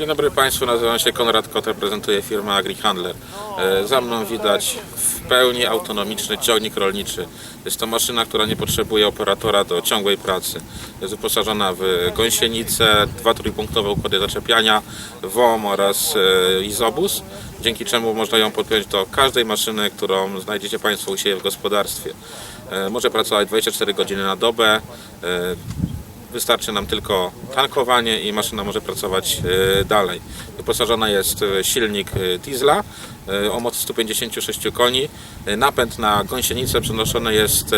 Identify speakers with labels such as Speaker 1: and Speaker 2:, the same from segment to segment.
Speaker 1: Dzień dobry Państwu, nazywam się Konrad Kot, reprezentuję firmę AgriHandler. E, Za mną widać w pełni autonomiczny ciągnik rolniczy. Jest to maszyna, która nie potrzebuje operatora do ciągłej pracy. Jest wyposażona w gąsienicę, dwa trójpunktowe układy zaczepiania, WOM oraz e, izobus, dzięki czemu można ją podpiąć do każdej maszyny, którą znajdziecie Państwo u siebie w gospodarstwie. E, Może pracować 24 godziny na dobę, Wystarczy nam tylko tankowanie i maszyna może pracować e, dalej. Wyposażona jest w silnik e, diesla e, o mocy 156 koni. E, Napęd na gąsienicę przenoszony jest e,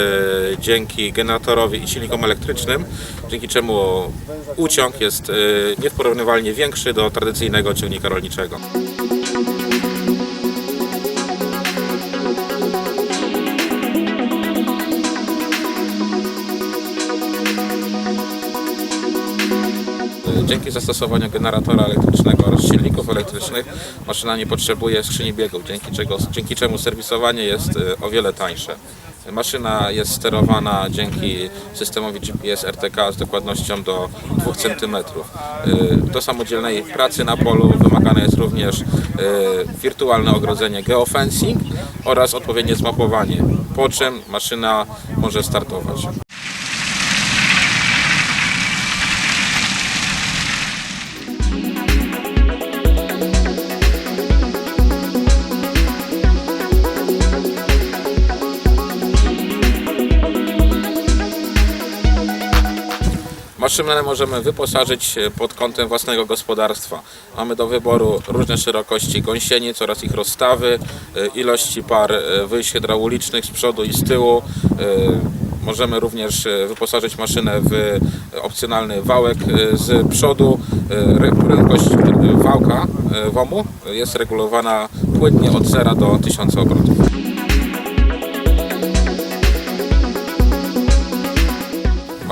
Speaker 1: dzięki generatorowi i silnikom elektrycznym, dzięki czemu uciąg jest e, nieporównywalnie większy do tradycyjnego ciągnika rolniczego. Dzięki zastosowaniu generatora elektrycznego oraz silników elektrycznych maszyna nie potrzebuje skrzyni biegów, dzięki, czego, dzięki czemu serwisowanie jest e, o wiele tańsze. Maszyna jest sterowana dzięki systemowi GPS RTK z dokładnością do 2 cm. Do samodzielnej pracy na polu wymagane jest również e, wirtualne ogrodzenie geofencing oraz odpowiednie zmapowanie, po czym maszyna może startować. Maszynę możemy wyposażyć e, pod kątem własnego gospodarstwa. Mamy do wyboru różne szerokości gąsienic oraz ich rozstawy, e, ilości par e, wyjść hydraulicznych z przodu i z tyłu. Możemy również wyposażyć maszynę w opcjonalny wałek z przodu. Prędkość wałka WOMU jest regulowana płynnie od 0 do 1000 obrotów.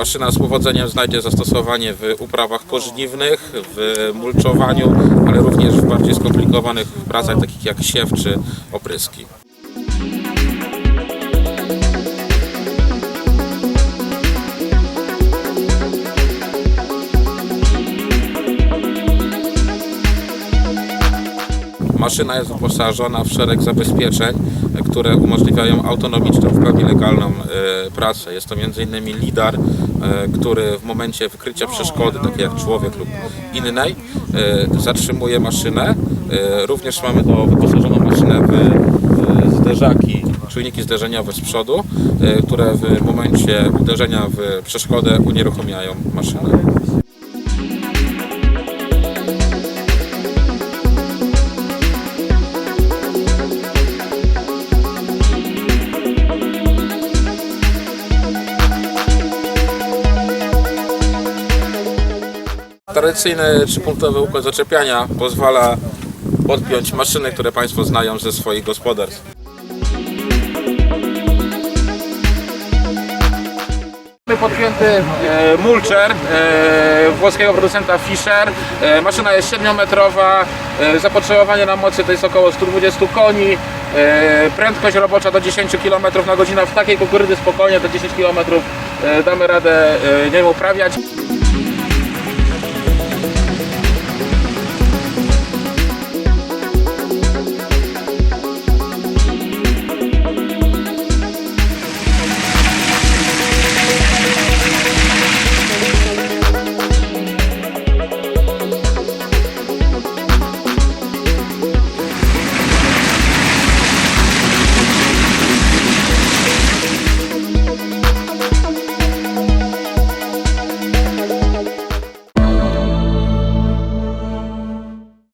Speaker 1: Maszyna z powodzeniem znajdzie zastosowanie w uprawach pożniwnych, w mulczowaniu, ale również w bardziej skomplikowanych pracach takich jak siew czy opryski. Maszyna jest wyposażona w szereg zabezpieczeń, które umożliwiają autonomiczną, w pełni legalną e, pracę. Jest to m.in. LIDAR, który w momencie wykrycia przeszkody, takiej jak człowiek lub innej, e, zatrzymuje maszynę. E, Również mamy do wyposażoną maszynę w e, zderzaki, czujniki zderzeniowe z przodu, e, które w momencie uderzenia w przeszkodę unieruchamiają maszynę. Tradycyjny trzypunktowy układ zaczepiania pozwala podpiąć maszyny, które Państwo znają ze swoich gospodarstw. Podpięty e, mulcher e, włoskiego producenta Fischer. E, maszyna jest 7-metrowa, e, zapotrzebowanie na mocy to jest około 120 koni, prędkość robocza do 10 km na godzinę. W takiej kukurydzy spokojnie do 10 km damy radę e, uprawiać.